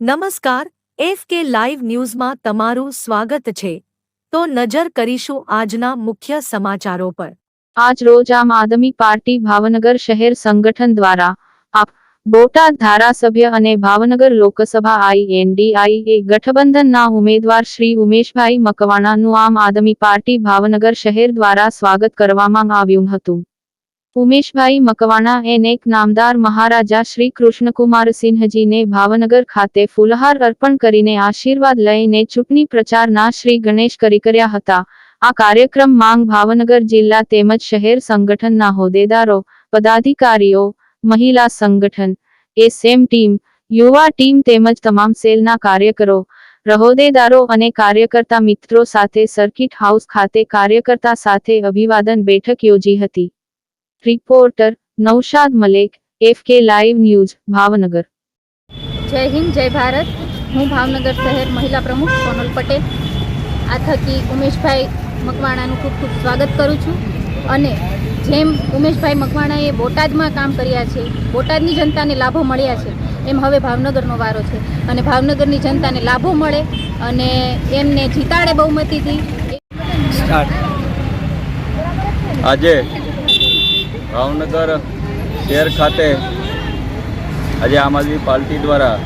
નમસ્કાર, F K live ન્યૂઝમાં તમારું સ્વાગત છે. તો નજર કરીશું આજના મુખ્ય સમાચારો પર. આજ રોજ આમ આદમી પાર્ટી ભાવનગર શહેર સંગઠન દ્વારા આપ બોટાદ ધારાસભ્ય અને ભાવનગર લોકસભા આઈએનડીઆઈએ ગઠબંધનના ઉમેદવાર શ્રી ઉમેશભાઈ મકવાણાનું આમ આદમી પાર્ટી ભાવનગર શહેર દ્વારા સ્વાગત કરવામાં આવ્યું હતું. ઉમેશભાઈ મકવાણા એન એક નામદાર મહારાજા શ્રી કૃષ્ણકુમાર સિંહજીને ભાવનગર ખાતે ફૂલહાર અર્પણ કરીને આશીર્વાદ લઈને ચૂંટણી પ્રચારના શ્રી ગણેશ કરી કર્યા હતા. આ કાર્યક્રમ માંગ ભાવનગર જિલ્લા તેમજ શહેર સંગઠનના હોદ્દેદારો, પદાધિકારીઓ, મહિલા સંગઠન, એસએમ ટીમ, યુવા ટીમ તેમજ તમામ સેલના કાર્યકરો, રહોદેદારો અને કાર્યકર્તા મિત્રો સાથે સર્કિટ હાઉસ ખાતે કાર્યકર્તા સાથે અભિવાદન બેઠક યોજી હતી. Reporter Naushad Malek F K live news Bhavnagar. જય હિન્દ જય ભારત. હું ભાવનગર શહેર મહિલા પ્રમુખ સોનલ પટેલ. આ થકી ઉમેશભાઈ મકવાણાનું ખૂબ ખૂબ સ્વાગત કરું છું. અને જેમ ઉમેશભાઈ મકવાણાએ બોટાદમાં કામ કર્યા છે બોટાદની જનતાને લાભો મળ્યા છે એમ હવે ભાવનગરનો વારો છે. અને ભાવનગરની જનતાને લાભો મળે અને એમને જીતાડે બહુમતીથી. આજે ભાવનગર શહેર ખાતે આજે આમ આદમી પાર્ટી દ્વારા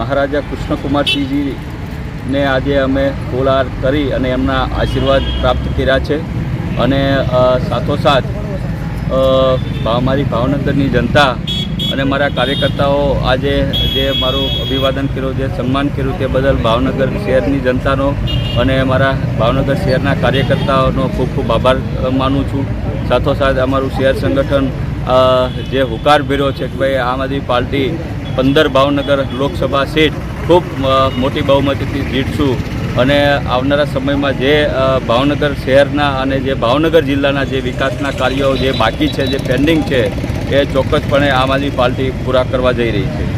મહારાજા કૃષ્ણકુમારસિંહજીને આજે અમે ફૂલહાર કરી અને એમના આશીર્વાદ પ્રાપ્ત કર્યા છે. અને સાથોસાથ મારી ભાવનગરની જનતા અને મારા કાર્યકર્તાઓ આજે જે મારું અભિવાદન કર્યું, જે સન્માન કર્યું તે બદલ ભાવનગર શહેરની જનતાનો અને મારા ભાવનગર શહેરના કાર્યકર્તાઓનો ખૂબ ખૂબ આભાર માનું છું. સાથોસાથ અમારું શેર સંગઠન જે હુકાર ભર્યો છે કે ભાઈ આમ આદમી પાર્ટી પંદર ભાવનગર લોકસભા સીટ ખૂબ મોટી બહુમતીથી જીતશું. અને આવનારા સમયમાં જે ભાવનગર શહેરના અને જે ભાવનગર જિલ્લાના જે વિકાસના કાર્યો જે બાકી છે, જે પેન્ડિંગ છે, એ ચોક્કસપણે આમ આદમી પાર્ટી પૂરા કરવા જઈ રહી છે.